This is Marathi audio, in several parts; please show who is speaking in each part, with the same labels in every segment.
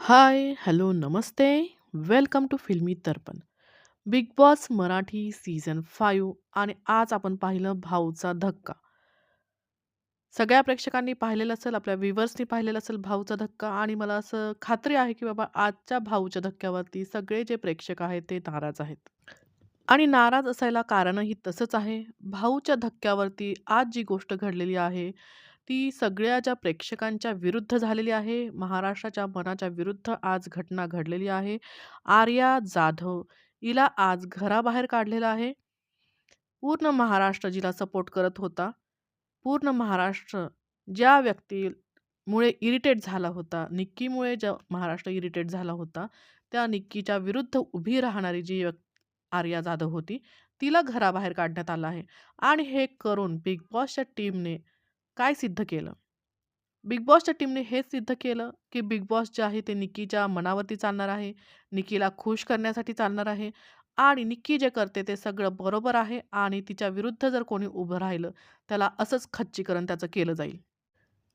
Speaker 1: High, hello, Namaste. Welcome to Filmy Darpan. Bigg Boss Marathi season five आणि आज आपण पाहिलं भाऊचा धक्का. सगळ्या प्रेक्षकांनी पाहिलेलं असेल, आपल्या व्ह्यूअर्सनी पाहिलेलं असेल भाऊचा धक्का आणि मला असं खात्री आहे, की बाबा आजच्या भाऊच्या धक्क्यावरती सगळे जे प्रेक्षक आहेत ते नाराज आहेत. आणि नाराज असायला कारणही तसंच आहे. भाऊच्या धक्क्यावरती आज जी गोष्ट घडलेली आहे, ती सगळ्या ज्या प्रेक्षकांच्या विरुद्ध झालेली आहे. महाराष्ट्राच्या मनाच्या विरुद्ध आज घटना घडलेली आहे. आर्या जाधव हिला आज घराबाहेर काढलेलं आहे. पूर्ण महाराष्ट्र जिला सपोर्ट करत होता. पूर्ण महाराष्ट्र ज्या व्यक्तीमुळे इरिटेट झाला होता, निक्कीमुळे ज्या महाराष्ट्र इरिटेट झाला होता, त्या निक्कीच्या विरुद्ध उभी राहणारी जी आर्या जाधव होती, तिला घराबाहेर काढण्यात आलं आहे. आणि हे करून बिग बॉसच्या टीमने काय सिद्ध केलं? बिग बॉसच्या टीमने हेच सिद्ध केलं, की बिग बॉस जे आहे ते निक्कीच्या मनावरती चालणार आहे. निक्कीला खुश करण्यासाठी चालणार आहे आणि निक्की जे करते ते सगळं बरोबर आहे आणि तिच्या विरुद्ध जर कोणी उभं राहिलं, त्याला असंच खच्चीकरण त्याचं केलं जाईल.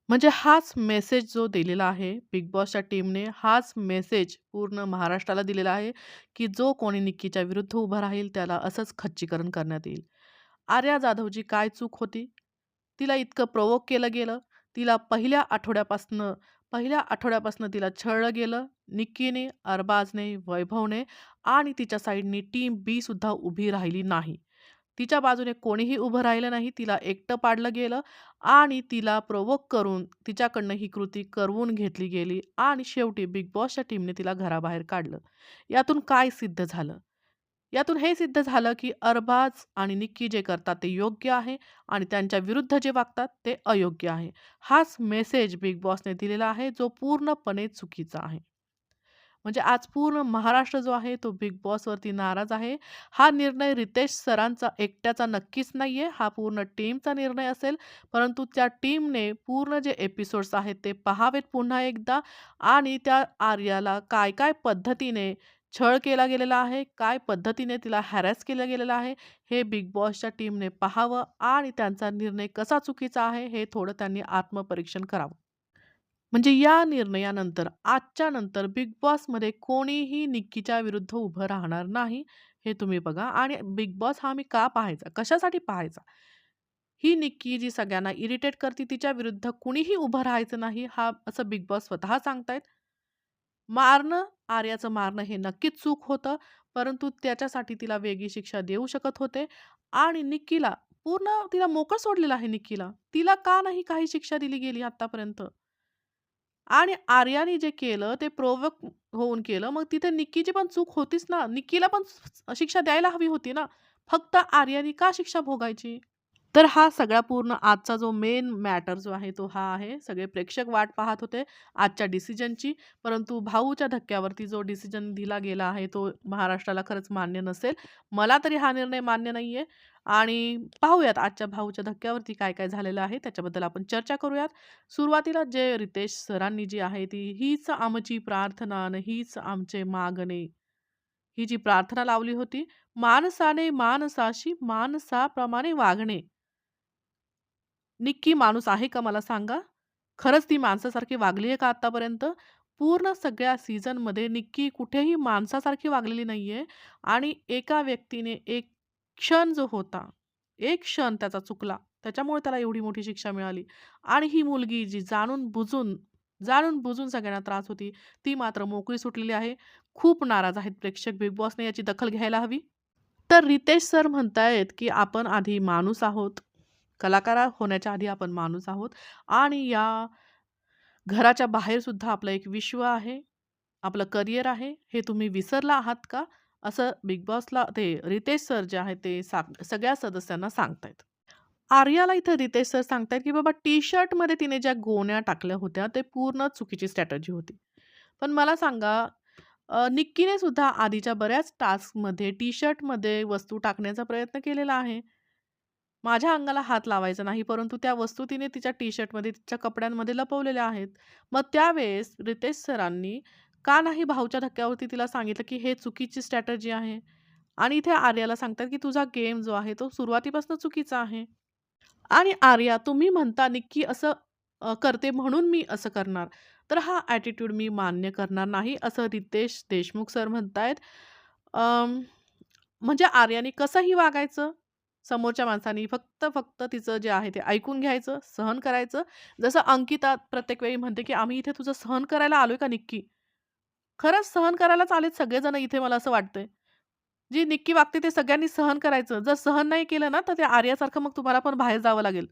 Speaker 1: म्हणजे हाच मेसेज जो दिलेला आहे बिग बॉसच्या टीमने, हाच मेसेज पूर्ण महाराष्ट्राला दिलेला आहे, की जो कोणी निक्कीच्या विरुद्ध उभा राहील, त्याला असंच खच्चीकरण करण्यात येईल. आर्या जाधवची काय चूक होती? तिला इतकं प्रोवोक केलं गेलं. तिला पहिल्या आठवड्यापासनं पहिल्या आठवड्यापासनं तिला छळलं गेलं. निक्कीने, अरबाजने, वैभवने आणि तिच्या साईडने टीम बी सुद्धा उभी राहिली नाही. तिच्या बाजूने कोणीही उभं राहिलं नाही. तिला एकटं पाडलं गेलं आणि तिला प्रोवोक करून तिच्याकडनं ही कृती करवून घेतली गेली आणि शेवटी बिग बॉसच्या टीमने तिला घराबाहेर काढलं. यातून काय सिद्ध झालं? यातून हे सिद्ध झालं, की अरबाज आणि निक्की जे करतात ते योग्य आहे आणि त्यांच्या विरुद्ध जे वागतात ते अयोग्य आहे. हाच मेसेज बिग बॉसने दिलेला आहे, जो पूर्णपणे चुकीचा आहे. म्हणजे आज पूर्ण महाराष्ट्र जो आहे तो बिग बॉसवरती नाराज आहे. हा निर्णय रितेश सरांचा एकट्याचा नक्कीच नाही आहे हा पूर्ण टीमचा निर्णय असेल. परंतु त्या टीमने पूर्ण जे एपिसोड्स आहेत ते पहावेत पुन्हा एकदा आणि त्या आर्याला काय-काय पद्धतीने छळ केला गेलेला आहे, काय पद्धतीने तिला हॅरॅस केलं गेलेलं आहे, हे बिग बॉसच्या टीमने पाहावं आणि त्यांचा निर्णय कसा चुकीचा आहे, हे थोडं त्यांनी आत्मपरीक्षण करावं. म्हणजे या निर्णयानंतर, आजच्या नंतर बिग बॉसमध्ये कोणीही निक्कीच्या विरुद्ध उभं राहणार नाही, हे तुम्ही बघा आणि बिग बॉस हा मी का पाहायचा? कशासाठी पाहायचा? ही निक्की जी सगळ्यांना इरिटेट करते, तिच्या विरुद्ध कुणीही उभं राहायचं नाही, हा असं बिग बॉस स्वतः सांगतायत. मारणं, आर्याचं मारणं हे नक्कीच चूक होतं, परंतु त्याच्यासाठी तिला वेगळी शिक्षा देऊ शकत होते आणि निक्कीला पूर्ण तिला मोकळ सोडलेलं आहे निक्कीला. तिला का नाही काही शिक्षा दिली गेली आत्तापर्यंत? आणि आर्याने जे केलं ते प्रोवक होऊन केलं. मग तिथे निक्कीची पण चूक होतीच ना. निक्कीला पण शिक्षा द्यायला हवी होती ना. फक्त आर्याने का शिक्षा भोगायची? तर हा सगळा पूर्ण आजचा जो मेन मॅटर जो आहे तो हा आहे. सगळे प्रेक्षक वाट पाहत होते आजच्या डिसिजनची. परंतु भाऊच्या धक्क्यावरती जो डिसिजन दिला गेला आहे तो महाराष्ट्राला खरंच मान्य नसेल. मला तरी हा निर्णय मान्य नाही आहे आणि पाहूयात आजच्या भाऊच्या धक्क्यावरती काय-काय झालेलं आहे त्याच्याबद्दल आपण चर्चा करूयात. सुरुवातीला जे रितेश सरांनी जी आहे ती "हीच आमची प्रार्थना आणि हीच आमचे मागणे." ही जी प्रार्थना लावली होती, "माणसाने माणसाशी माणसाप्रमाणे वागणे." निक्की माणूस आहे का मला सांगा? खरंच ती माणसासारखी वागली आहे का आत्तापर्यंत? पूर्ण सगळ्या सीझनमध्ये निक्की कुठेही माणसासारखी वागलेली नाही आहे आणि एका व्यक्तीने एक क्षण जो होता, एक क्षण त्याचा चुकला, त्याच्यामुळे त्याला एवढी मोठी शिक्षा मिळाली आणि ही मुलगी जी जाणून-बुजून, जाणून-बुजून सगळ्यांना त्रास होती, ती मात्र मोकळी सुटलेली आहे. खूप नाराज आहेत प्रेक्षक. बिग बॉसने याची दखल घ्यायला हवी. तर रितेश सर म्हणतायत, की "आपण आधी माणूस आहोत. कलाकार होण्याच्या आधी आपण माणूस आहोत आणि या घराच्या बाहेर सुद्धा आपलं एक विश्व आहे, आपलं करियर आहे. हे तुम्ही विसरला आहात का?" असं बिग बॉसला ते रितेश सर जे आहे ते सांग सगळ्या सदस्यांना सांगतायत. आर्याला इथं रितेश सर सांगतायत, की बाबा टी-शर्टमध्ये तिने ज्या गोण्या टाकल्या होत्या, ते पूर्ण चुकीची स्ट्रॅटजी होती. पण मला सांगा निक्कीने सुद्धा आधीच्या बऱ्याच टास्कमध्ये टी-शर्टमध्ये वस्तू टाकण्याचा प्रयत्न केलेला आहे. माझ्या अंगाला हात लावायचा नाही, परंतु त्या वस्तू तिने तिच्या टी-शर्टमध्ये, तिच्या कपड्यांमध्ये लपवलेल्या आहेत. मग त्यावेळेस रितेश सरांनी का नाही भाऊच्या धक्क्यावरती तिला सांगितलं, की हे चुकीची स्ट्रॅटजी आहे आणि इथे आर्याला सांगतात, की तुझा गेम जो आहे तो सुरुवातीपासून चुकीचा आहे. आणि आर्या तुम्ही म्हणता निक्की असं करते म्हणून मी असं करणार. तर हा ॲटिट्यूड मी मान्य करणार नाही, असं रितेश देशमुख सर म्हणतायत. म्हणजे आर्याने कसंही वागायचं, समोरच्या माणसाने फक्त, फक्त तिचं जे आहे ते ऐकून घ्यायचं, सहन करायचं. जसं अंकिता प्रत्येक वेळी म्हणते, की "आम्ही इथे तुझं सहन करायला आलोय का निक्की?" खरंच सहन करायलाच आलेत सगळेजण इथे मला असं वाटतंय. जी निक्की वागते ते सगळ्यांनी सहन करायचं. जर सहन नाही केलं ना, तर ते आर्यासारखं मग तुम्हाला पण बाहेर जावं लागेल.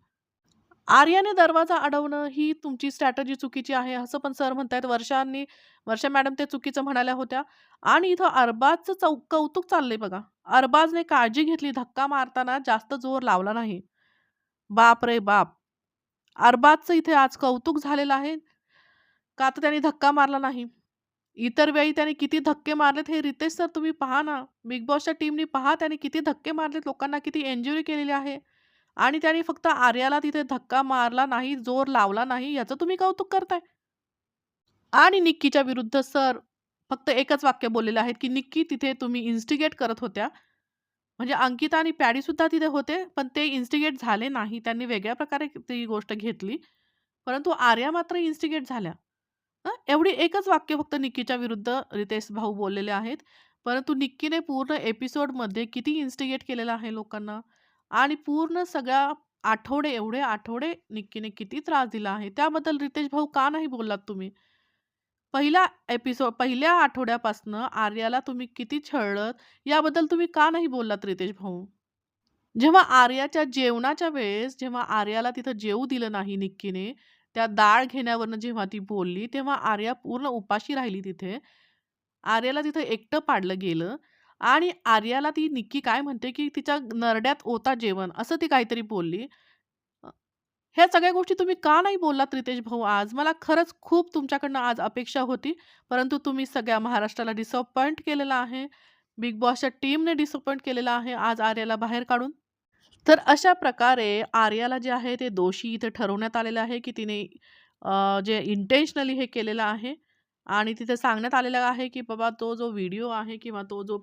Speaker 1: आर्याने दरवाजा अडवणं ही तुमची स्ट्रॅटजी चुकीची आहे, असं पण सर म्हणतायत. वर्षांनी वर्षा मॅडम ते चुकीचं म्हणाल्या होत्या आणि इथं अरबाजचं चौ कौतुक चाललंय बघा. अरबाजने काळजी घेतली, धक्का मारताना जास्त जोर लावला नाही. बाप रे बाप! अरबाजचं इथे आज कौतुक झालेलं आहे, का तर त्याने धक्का मारला नाही. इतर वेळी त्याने किती धक्के मारलेत हे रितेश सर तुम्ही पहा ना. बिग बॉसच्या टीमनी पहा त्याने किती धक्के मारलेत, लोकांना किती एन्जुरी केलेली आहे आणि त्याने फक्त आर्याला तिथे धक्का मारला नाही, जोर लावला नाही, याचं तुम्ही कौतुक करताय. आणि निक्कीच्या विरुद्ध सर फक्त एकच वाक्य बोललेलं आहेत, की "निक्की तिथे तुम्ही इन्स्टिगेट करत होत्या." म्हणजे अंकिता आणि पॅडीसुद्धा तिथे होते, पण ते इन्स्टिगेट झाले नाही. त्यांनी वेगळ्या प्रकारे ती गोष्ट घेतली. परंतु आर्या मात्र इन्स्टिगेट झाल्या. एवढी एकच वाक्य फक्त निक्कीच्या विरुद्ध रितेश भाऊ बोललेले आहेत. परंतु निक्कीने पूर्ण एपिसोडमध्ये किती इन्स्टिगेट केलेलं आहे लोकांना आणि पूर्ण सगळ्या आठवडे, एवढे आठवडे निक्कीने किती त्रास दिला आहे. त्याबद्दल रितेश भाऊ का नाही बोललात तुम्ही? पहिला एपिसोड पहिल्या आठवड्यापासनं आर्याला तुम्ही किती छळत याबद्दल तुम्ही का नाही बोललात रितेश भाऊ? जेव्हा आर्याच्या जेवणाच्या वेळेस, जेव्हा आर्याला तिथं जेवू दिलं नाही निक्कीने, त्या डाळ घेण्यावरनं जेव्हा ती बोलली, तेव्हा आर्या पूर्ण उपाशी राहिली तिथे. आर्याला तिथं एकटं पाडलं गेलं आणि आर्याला ती निक्की काय म्हणते, की तिच्या नरड्यात ओता जेवण, असं ती काहीतरी बोलली. ह्या सगळ्या गोष्टी तुम्ही का नाही बोललात रितेश भाऊ आज? मला खरंच खूप तुमच्याकडनं आज अपेक्षा होती, परंतु तुम्ही सगळ्या महाराष्ट्राला डिसअपॉइंट केलेला आहे. बिग बॉसच्या टीमने डिसअपॉइंट केलेला आहे आज आर्याला बाहेर काढून. तर अशा प्रकारे आर्याला जे आहे ते दोषी इथे ठरवण्यात आलेलं आहे, की तिने जे इंटेन्शनली हे केलेलं आहे आणि तिथे सांगण्यात आलेलं आहे, की बाबा तो जो व्हिडिओ आहे किंवा तो जो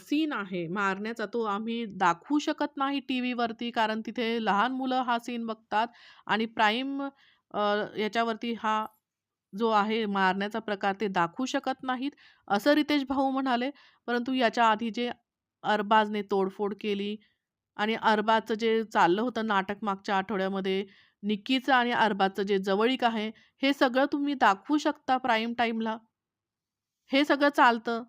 Speaker 1: सीन आहे मारण्याचा, तो आम्ही दाखवू शकत नाही टी व्हीवरती कारण तिथे लहान मुलं हा सीन बघतात आणि प्राईम याच्यावरती हा जो आहे मारण्याचा प्रकार ते दाखवू शकत नाहीत, असं रितेश भाऊ म्हणाले. परंतु याच्या आधी जे अरबाजने तोडफोड केली आणि अरबाजचं जे चाललं होतं नाटक मागच्या आठवड्यामध्ये, निक्कीचं आणि अरबाजचं जे जवळीक आहे, हे सगळं तुम्ही दाखवू शकता प्राईम टाईमला. हे सगळं चालतं.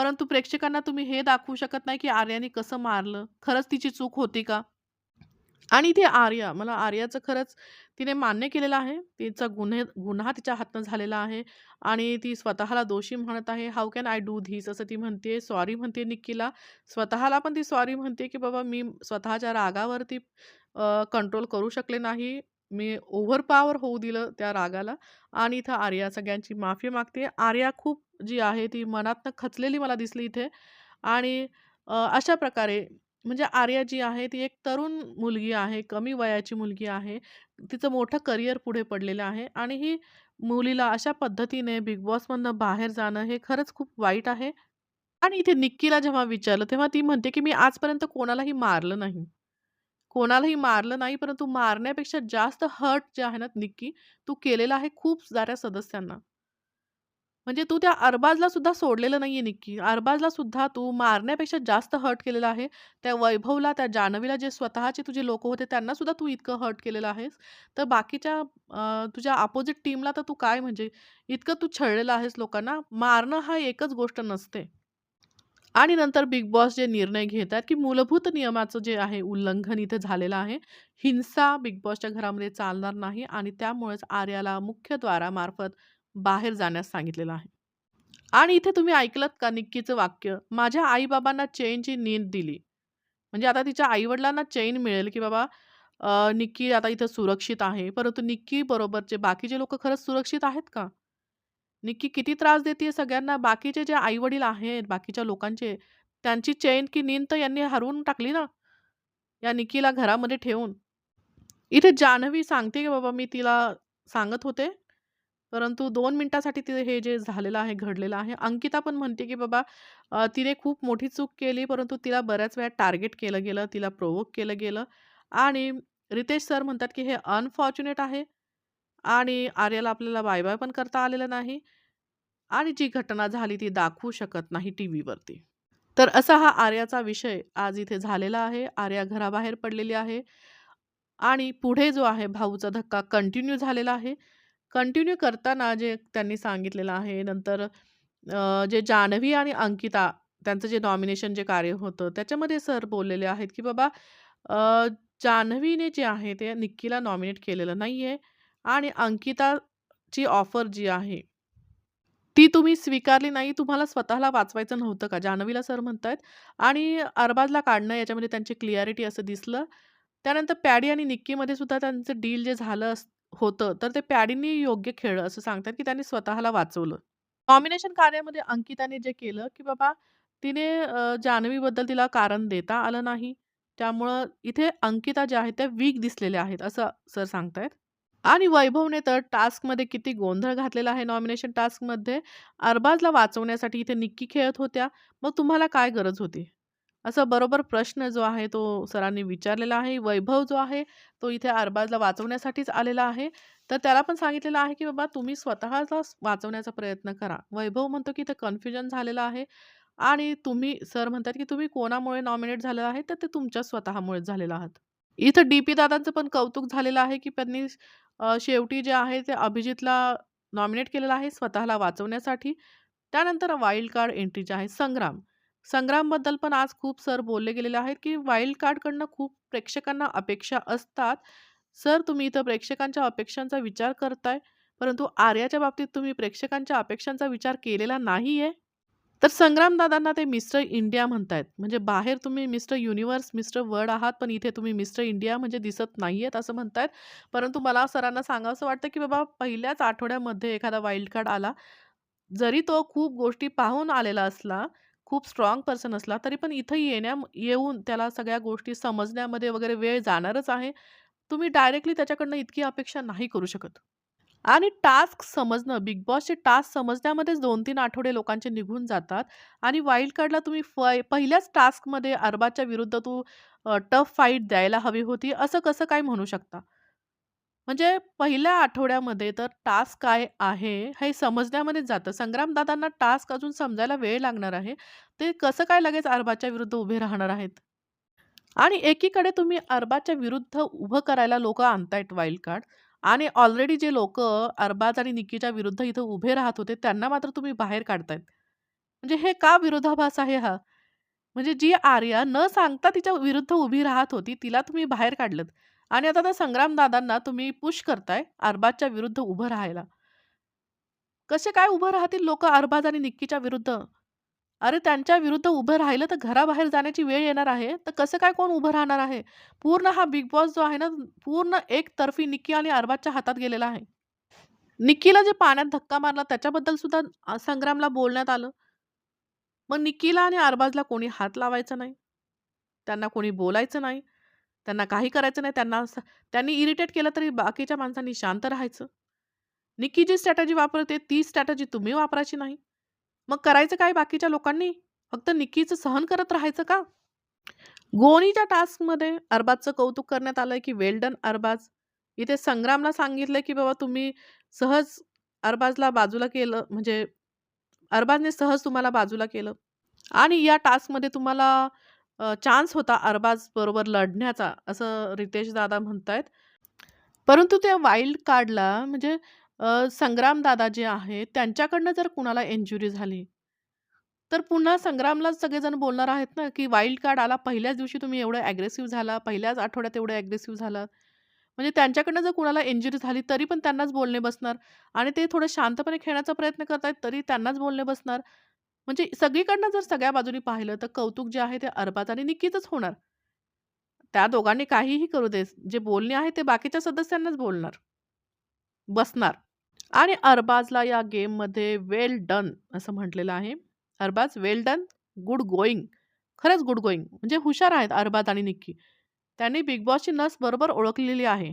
Speaker 1: परंतु प्रेक्षकांना तुम्ही हे दाखवू शकत नाही, की आर्याने कसं मारलं. खरंच तिची चूक होती का? आणि ते आर्या, मला आर्याचं खरंच तिने मान्य केलेलं आहे. तिचा गुन्हे गुन्हा तिच्या हातनं झालेला आहे आणि ती स्वतःला दोषी म्हणत आहे. How can I do this असं ती म्हणते. सॉरी म्हणते निक्कीला. स्वतःला पण ती सॉरी म्हणते, की बाबा मी स्वतःच्या रागावरती कंट्रोल करू शकले नाही. मी ओव्हर पॉवर होऊ दिलं त्या रागाला आणि इथं आर्या सगळ्यांची माफी मागते. आर्या खूप जी आहे ती मनातनं खचलेली मला दिसली इथे आणि अशा प्रकारे म्हणजे आर्या जी आहे ती एक तरुण मुलगी आहे, कमी वयाची मुलगी आहे. तिचं मोठं करिअर पुढे पडलेलं आहे आणि ही मुलीला अशा पद्धतीने बिग बॉसमधनं बाहेर जाणं हे खरंच खूप वाईट आहे. आणि इथे निक्कीला जेव्हा विचारलं, तेव्हा ती म्हणते, की "मी आजपर्यंत कोणालाही मारलं नाही." कोणालाही मारलं नाही, परंतु मारण्यापेक्षा जास्त हर्ट जे आहे ना निक्की, तू केलेला आहे खूप साऱ्या सदस्यांना. म्हणजे तू त्या अरबाजला सुद्धा सोडलेलं नाहीये निक्की. अरबाजला सुद्धा तू मारण्यापेक्षा जास्त हर्ट केलेला आहे. त्या वैभवला, त्या जान्हवीला जे स्वतःचे तुझे लोक होते त्यांना सुद्धा तू इतकं हर्ट केलेलं आहेस. तर बाकीच्या तुझ्या अपोजिट टीमला तर तू काय म्हणजे इतकं तू छळलेलं आहेस लोकांना. मारणं हा एकच गोष्ट नसते. आणि नंतर बिग बॉस जे निर्णय घेतात, की मूलभूत नियमाचं जे आहे उल्लंघन इथे झालेलं आहे. हिंसा बिग बॉसच्या घरामध्ये चालणार नाही आणि त्यामुळेच आर्याला मुख्य द्वारामार्फत बाहेर जाण्यास सांगितलेलं आहे. आणि इथे तुम्ही ऐकलत का निक्कीचं वाक्य, "माझ्या आईबाबांना चेनची चैनची नींद दिली." म्हणजे आता तिच्या आईवडिलांना चेन चैन मिळेल, की बाबा निक्की आता इथं सुरक्षित आहे. परंतु निक्की बरोबरचे बाकीचे लोक खरंच सुरक्षित आहेत का? निक्की किती त्रास देते सगळ्यांना. बाकीचे जे आईवडील आहेत, बाकीच्या लोकांचे, त्यांची चैन की नींद तर यांनी हरवून टाकली ना, या निक्कीला घरामध्ये ठेवून. इथे जान्हवी सांगते, की बाबा मी तिला सांगत होते, परंतु दोन मिनिटासाठी तिथे हे जे झालेलं आहे, घडलेलं आहे. अंकिता पण म्हणते, की बाबा तिने खूप मोठी चूक केली, परंतु तिला बऱ्याच वेळा टार्गेट केलं गेलं, तिला प्रोवोक केलं गेलं आणि रितेश सर म्हणतात, की हे अनफॉर्च्युनेट आहे आणि आर्याला आपल्याला बाय-बाय पण करता आलेलं नाही आणि जी घटना झाली ती दाखवू शकत नाही टी व्हीवरती तर असा हा आर्याचा विषय आज इथे झालेला आहे. आर्या घराबाहेर पडलेली आहे आणि पुढे जो आहे भाऊचा धक्का कंटिन्यू झालेला आहे. कंटिन्यू करताना जे त्यांनी सांगितलेलं आहे नंतर जे जान्हवी आणि अंकिता त्यांचं जे नॉमिनेशन जे कार्य होतं त्याच्यामध्ये सर बोललेले आहेत, की बाबा जान्हवीने जे आहे ते निक्कीला नॉमिनेट केलेलं नाही आहे आणि अंकिताची ऑफर जी आहे ती तुम्ही स्वीकारली नाही. तुम्हाला स्वतःला वाचवायचं नव्हतं का? जान्हवीला सर म्हणतायत आणि अरबाजला काढणं याच्यामध्ये त्यांची क्लिअरिटी असं दिसलं. त्यानंतर पॅडी आणि निक्कीमध्ये सुद्धा त्यांचं डील जे झालं होतं, तर ते पॅडींनी योग्य खेळलं असं सांगतात, की त्यांनी स्वतःला वाचवलं. नॉमिनेशन कार्यामध्ये अंकिताने जे केलं, की बाबा तिने अ, जान्हवीबद्दल तिला कारण देता आलं नाही. त्यामुळं इथे अंकिता ज्या आहेत त्या वीक दिसलेल्या आहेत, असं सर सांगतायत. आणि वैभवने तर टास्कमध्ये किती गोंधळ घातलेला आहे नॉमिनेशन टास्कमध्ये. अरबाजला वाचवण्यासाठी इथे निक्की खेळत होत्या. मग तुम्हाला काय गरज होती? असा बरोबर प्रश्न जो आहे तो सरांनी विचारलेला आहे. वैभव जो आहे तो इथे अरबाजला वाचवण्यासाठीच आलेला आहे. तर त्याला पण सांगितलेलं आहे, की बाबा तुम्ही स्वतःला वाचवण्याचा प्रयत्न करा. वैभव म्हणतो, की इथे कन्फ्युजन झालेलं आहे आणि तुम्ही सर म्हणतात, की तुम्ही कोणामुळे नॉमिनेट झालेला आहे, तर ते तुमच्या स्वतःमुळेच झालेलं आहात. इथं डी-पी दादांचं पण कौतुक झालेलं आहे, की त्यांनी शेवटी जे आहे ते अभिजितला नॉमिनेट केलेलं आहे स्वतःला वाचवण्यासाठी. त्यानंतर वाईल्ड कार्ड एंट्री जे आहे संग्राम. संग्रामबद्दल पण आज खूप सर बोलले गेलेले आहेत, की वाईल्ड कार्डकडनं खूप प्रेक्षकांना अपेक्षा असतात. सर तुम्ही इथं प्रेक्षकांच्या अपेक्षांचा विचार करताय, परंतु आर्याच्या बाबतीत तुम्ही प्रेक्षकांच्या अपेक्षांचा विचार केलेला नाही आहे तर संग्रामदादांना ते मिस्टर इंडिया म्हणतायत. म्हणजे बाहेर तुम्ही मिस्टर युनिव्हर्स, मिस्टर वर्ल्ड आहात, पण इथे तुम्ही मिस्टर इंडिया म्हणजे दिसत नाही आहेत असं म्हणतायत. परंतु मला सरांना सांगावसं वाटतं, की बाबा पहिल्याच आठवड्यामध्ये एखादा वाईल्ड कार्ड आला, जरी तो खूप गोष्टी पाहून आलेला असला, खूप स्ट्राँग पर्सन असला, तरी पण इथं येण्या येऊन त्याला सगळ्या गोष्टी समजण्यामध्ये वगैरे वेळ जाणारच आहे. तुम्ही डायरेक्टली त्याच्याकडनं इतकी अपेक्षा नाही करू शकत. आणि टास्क समजणं, बिग बॉसचे टास्क समजण्यामध्येच 2-3 आठवडे लोकांचे निघून जातात आणि वाईल्ड कार्डला तुम्ही फ पहिल्याच टास्कमध्ये अरबाच्या विरुद्ध तू टफ फाईट द्यायला हवी होती, असं कसं काय म्हणू शकता? म्हणजे पहिल्या आठवड्यामध्ये तर टास्क काय आहे, हे समजण्यामध्येच जातं. संग्रामदादांना टास्क अजून समजायला वेळ लागणार आहे. ते कसं काय लगेच अरबाच्या विरुद्ध उभे राहणार आहेत? आणि एकीकडे तुम्ही अरबाच्या विरुद्ध उभं करायला लोक आणतायत वाईल्ड कार्ड आणि ऑलरेडी जे लोकं अरबाज आणि निकीच्या विरुद्ध इथं उभे राहत होते, त्यांना मात्र तुम्ही बाहेर काढतायत. म्हणजे हे का विरोधाभास आहे हा? म्हणजे जी आर्या न सांगता तिच्या विरुद्ध उभी राहत होती, तिला तुम्ही बाहेर काढलं आणि आता त्या संग्रामदादांना तुम्ही पुश करताय अरबाजच्या विरुद्ध उभं राहायला. कसे काय उभं राहतील लोक अरबाज आणि निक्कीच्या विरुद्ध? अरे त्यांच्या विरुद्ध उभं राहिलं तर घराबाहेर जाण्याची वेळ येणार आहे. तर कसं काय कोण उभं राहणार आहे? पूर्ण हा बिग बॉस जो आहे ना, पूर्ण एकतर्फी निक्की आणि अरबाजच्या हातात गेलेला आहे. निक्कीला जे पाण्यात धक्का मारला त्याच्याबद्दल सुद्धा संग्रामला बोलण्यात आलं. मग निक्कीला आणि अरबाजला कोणी हात लावायचा नाही. त्यांना कोणी बोलायचं नाही. त्यांना काही करायचं नाही. त्यांना त्यांनी इरिटेट केलं तरी बाकीच्या माणसांनी शांत राहायचं. निक्की जी स्ट्रॅटजी वापरते ती स्ट्रॅटजी तुम्ही वापरायची नाही. मग करायचं काय बाकीच्या लोकांनी? फक्त निक्कीचं सहन करत राहायचं का? गोनीच्या टास्कमध्ये अरबाजचं कौतुक करण्यात आलंय, की वेल्डन अरबाज. इथे संग्रामला सांगितलंय, की बाबा तुम्ही सहज अरबाजला बाजूला केलं म्हणजे अरबाजने सहज तुम्हाला बाजूला केलं आणि या टास्कमध्ये तुम्हाला चान्स होता अरबाज बरोबर लढण्याचा, असं रितेश दादा म्हणतायत. परंतु त्या वाईल्ड कार्डला म्हणजे संग्राम दादा जे आहेत, त्यांच्याकडनं जर कुणाला इंज्युरी झाली, तर पुन्हा संग्रामलाच सगळेजण बोलणार आहेत ना, की वाईल्ड कार्ड आला पहिल्याच दिवशी तुम्ही एवढं ॲग्रेसिव्ह झाला, पहिल्याच आठवड्यात एवढं ॲग्रेसिव्ह झाला म्हणजे त्यांच्याकडनं जर कुणाला इंज्युरी झाली, तरी पण त्यांनाच बोलणे बसणार आणि ते थोडं शांतपणे खेळण्याचा प्रयत्न करतायत, तरी त्यांनाच बोलणे बसणार. म्हणजे सगळीकडनं जर सगळ्या बाजूनी पाहिलं, तर कौतुक जे आहे ते अरबाज आणि निक्कीचंच होणार. त्या दोघांनी काहीही करू दे, जे बोलणे आहे ते बाकीच्या सदस्यांनाच बोलणार. बसणार. आणि अरबाजला या गेममध्ये वेल डन असं म्हटलेलं आहे. Arbaz well done, good going खरंच गुड गोईंग म्हणजे हुशार आहेत अरबाज आणि निक्की. त्यांनी बिग बॉसची नस बरोबर ओळखलेली आहे.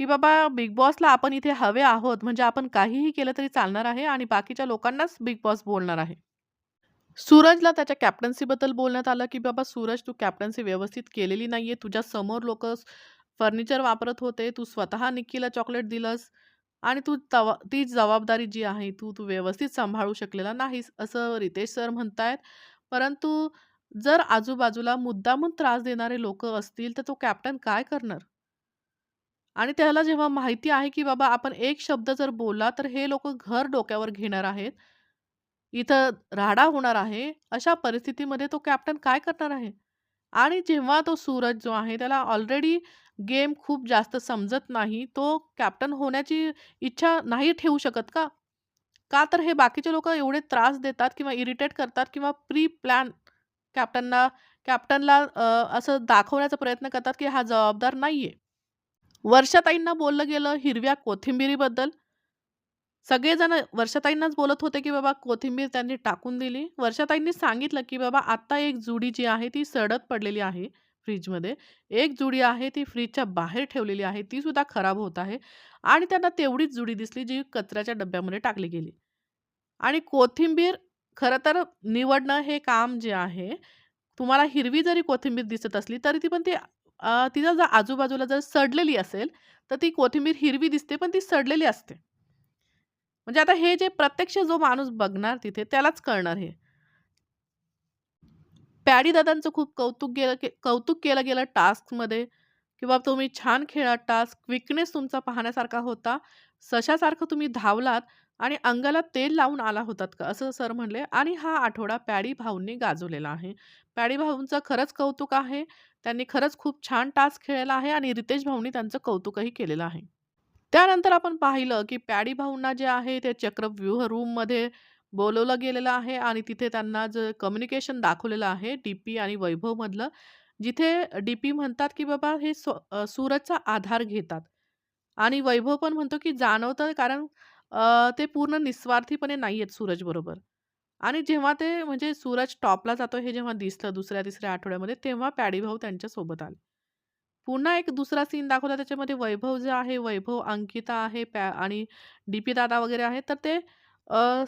Speaker 1: की बाबा बिग बॉसला आपण इथे हवे आहोत, म्हणजे आपण काहीही केलं तरी चालणार आहे आणि बाकीच्या लोकांनाच बिग बॉस बोलणार आहे. सूरजला त्याच्या कॅप्टन्सीबद्दल बोलण्यात आलं, की "बाबा सूरज तू कॅप्टन्सी व्यवस्थित केलेली नाहीये. तुझ्या समोर लोक फर्निचर वापरत होते. तू स्वतः निक्कीला चॉकलेट दिलंस आणि तू तवा ती जबाबदारी जी आहे तू तू व्यवस्थित सांभाळू शकलेला नाहीस, असं रितेश सर म्हणतायत. परंतु जर आजूबाजूला मुद्दामून त्रास देणारे लोक असतील, तर तो कॅप्टन काय करणार? आणि त्याला जेव्हा माहिती आहे, की बाबा आपण एक शब्द जर बोलला, तर हे लोक घर डोक्यावर घेणार आहेत. इथं राडा होणार आहे. अशा परिस्थितीमध्ये तो कॅप्टन काय करणार आहे? आणि जेव्हा तो सूरज जो आहे, त्याला ऑलरेडी गेम खूप जास्त समजत नाही. तो कॅप्टन होण्याची इच्छा नाही ठेवू शकत का? का तर हे बाकीचे लोक एवढे त्रास देतात किंवा इरिटेट करतात किंवा प्री प्लॅन कॅप्टनला कॅप्टनला असं दाखवण्याचा प्रयत्न करतात, की हा जबाबदार नाही आहे वर्षाताईंना बोललं गेलं हिरव्या कोथिंबिरीबद्दल. सगळेजण वर्षाताईंनाच बोलत होते, की बाबा कोथिंबीर त्यांनी टाकून दिली. वर्षाताईंनी सांगितलं, की बाबा आत्ता एक जुडी जी आहे ती सडत पडलेली आहे फ्रीजमध्ये एक जुडी आहे ती फ्रीजच्या बाहेर ठेवलेली आहे. ती सुद्धा खराब होत आहे आणि त्यांना तेवढीच जुडी दिसली जी कचऱ्याच्या डब्यामध्ये टाकली गेली. आणि कोथिंबीर खरं तर निवडणं हे काम जे आहे, तुम्हाला हिरवी जरी कोथिंबीर दिसत असली, तरी ती पण ती अ, तिला जर आजूबाजूला जर सडलेली असेल, तर ती कोथिंबीर हिरवी दिसते, पण ती सडलेली असते. म्हणजे आता हे जे प्रत्यक्ष जो माणूस बघणार तिथे त्यालाच कळणार हे. पॅडी दादांचं खूप कौतुक गेलं के कौतुक केलं गेलं टास्कमध्ये, की बाबा तुम्ही छान खेळलात टास्क. क्विकनेस तुमचा पाहण्यासारखा होता. सशासारखं तुम्ही धावलात आणि अंगाला तेल लावून आला होतात का? असं सर म्हणले आणि हा आठवडा पॅडी भाऊंनी गाजवलेला आहे. पॅडी भाऊंचं खरंच कौतुक आहे. त्यांनी खरंच खूप छान टास्क खेळला आहे आणि रितेश भाऊंनी त्यांचं कौतुकही केलेलं आहे. त्यानंतर आपण पाहिलं, की पॅडी भाऊंना जे आहे ते चक्रव्यूह रूममध्ये बोलवलं गेलेलं आहे आणि तिथे त्यांना जे कम्युनिकेशन दाखवलेलं आहे डी पी आणि वैभवमधलं. जिथे डी पी म्हणतात, की बाबा हे स्व सूरजचा आधार घेतात आणि वैभव पण म्हणतो, की जाणवतं कारण ते पूर्ण निस्वार्थीपणे नाही आहेत सूरजबरोबर. आणि जेव्हा ते म्हणजे सूरज टॉपला जातो हे जेव्हा दिसलं दुसऱ्या-तिसऱ्या आठवड्यामध्ये, तेव्हा पॅडीभाऊ त्यांच्यासोबत आले. पुन्हा एक दुसरा सीन दाखवला त्याच्यामध्ये वैभव जे आहे, वैभव, अंकिता आहे पॅ आणि डी दादा वगैरे आहे तर ते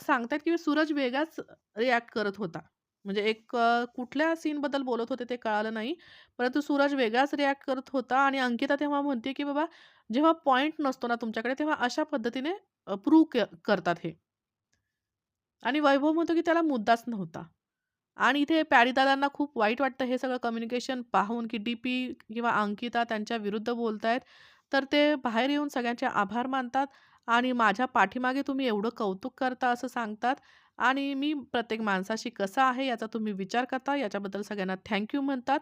Speaker 1: सांगतात की सूरज वेगळाच रिॲक्ट करत होता. म्हणजे एक कुठल्या सीनबद्दल बोलत होते ते कळालं नाही. परंतु सूरज वेगळाच रिॲक्ट करत होता आणि अंकिता तेव्हा म्हणते की बाबा जेव्हा पॉईंट नसतो ना तुमच्याकडे तेव्हा अशा पद्धतीने प्रूव्ह करतात हे. आणि वैभव म्हणतो की त्याला मुद्दाच नव्हता. आणि इथे पॅरीदादांना खूप वाईट वाटतं हे सगळं कम्युनिकेशन पाहून, की डी पी किंवा अंकिता त्यांच्या विरुद्ध बोलतायत. तर ते बाहेर येऊन सगळ्यांचे आभार मानतात आणि माझ्या पाठीमागे तुम्ही एवढं कौतुक करता असं सांगतात आणि मी प्रत्येक माणसाशी कसा आहे याचा तुम्ही विचार करता याच्याबद्दल सगळ्यांना थँक्यू म्हणतात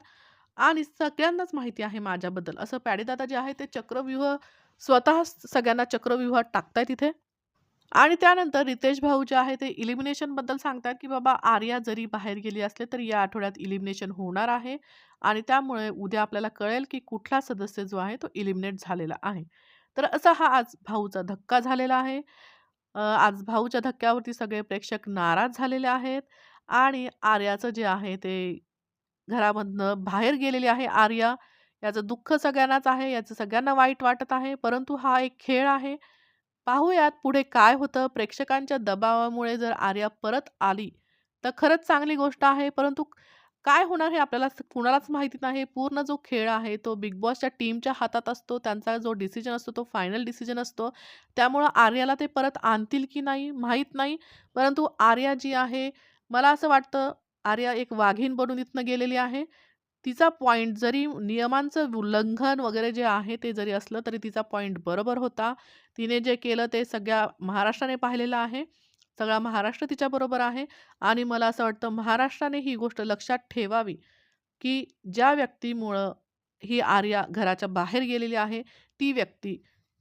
Speaker 1: आणि सगळ्यांनाच माहिती आहे माझ्याबद्दल. असं पॅडीदादा जे आहे ते चक्रव्यूह स्वतः सगळ्यांना चक्रव्यूहात टाकतायत इथे. आणि त्यानंतर रितेश भाऊ जे आहे ते इलिमिनेशनबद्दल सांगतात, की बाबा आर्या जरी बाहेर गेली असले तरी या आठवड्यात इलिमिनेशन होणार आहे आणि त्यामुळे उद्या आपल्याला कळेल, की कुठला सदस्य जो आहे तो इलिमिनेट झालेला आहे. तर असा हा आज भाऊचा धक्का झालेला आहे. आज भाऊच्या धक्क्यावरती सगळे प्रेक्षक नाराज झालेले आहेत आणि आर्याचं जे आहे ते घरामधनं बाहेर गेलेली आहे आर्या. याचं दुःख सगळ्यांनाच आहे. याचं सगळ्यांना वाईट वाटत आहे. परंतु हा एक खेळ आहे. पाहूयात पुढे काय होतं. प्रेक्षकांच्या दबावामुळे जर आर्या परत आली, तर खरंच चांगली गोष्ट आहे. परंतु काय होणार हे आपल्याला कुणालाच माहिती नाही. पूर्ण जो खेळ आहे तो बिग बॉसच्या टीमच्या हातात असतो. त्यांचा जो डिसिजन असतो तो फायनल डिसिजन असतो. त्यामुळं आर्याला ते परत आणतील की नाही माहीत नाही. परंतु आर्या जी आहे, मला असं वाटतं आर्या एक वाघीण बनून इथनं गेलेली आहे. तिचा पॉईंट जरी नियमांचं उल्लंघन वगैरे जे आहे ते जरी असलं तरी तिचा पॉईंट बरोबर होता. तिने जे केलं ते सगळ्या महाराष्ट्राने पाहिलेलं आहे. सगळा महाराष्ट्र तिच्याबरोबर आहे आणि मला असं वाटतं महाराष्ट्राने ही गोष्ट लक्षात ठेवावी, की ज्या व्यक्तीमुळं ही आर्या घराच्या बाहेर गेलेली आहे, ती व्यक्ती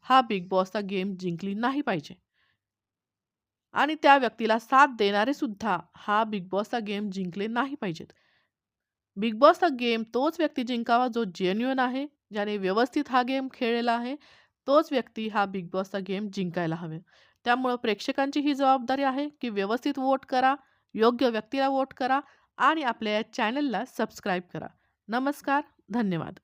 Speaker 1: हा बिग बॉसचा गेम जिंकली नाही पाहिजे. आणि त्या व्यक्तीला साथ देणारे सुद्धा हा बिग बॉसचा गेम जिंकले नाही पाहिजेत. बिग बॉसचा गेम तोच व्यक्ती जिंकावा जो जेन्युअन आहे, ज्याने व्यवस्थित हा गेम खेळलेला आहे. तोच व्यक्ती हा बिग बॉसचा गेम जिंकायला हवे. त्यामुळं प्रेक्षकांची ही जबाबदारी आहे, की व्यवस्थित वोट करा, योग्य व्यक्तीला वोट करा आणि आपल्या या चॅनलला सबस्क्राईब करा. नमस्कार, धन्यवाद.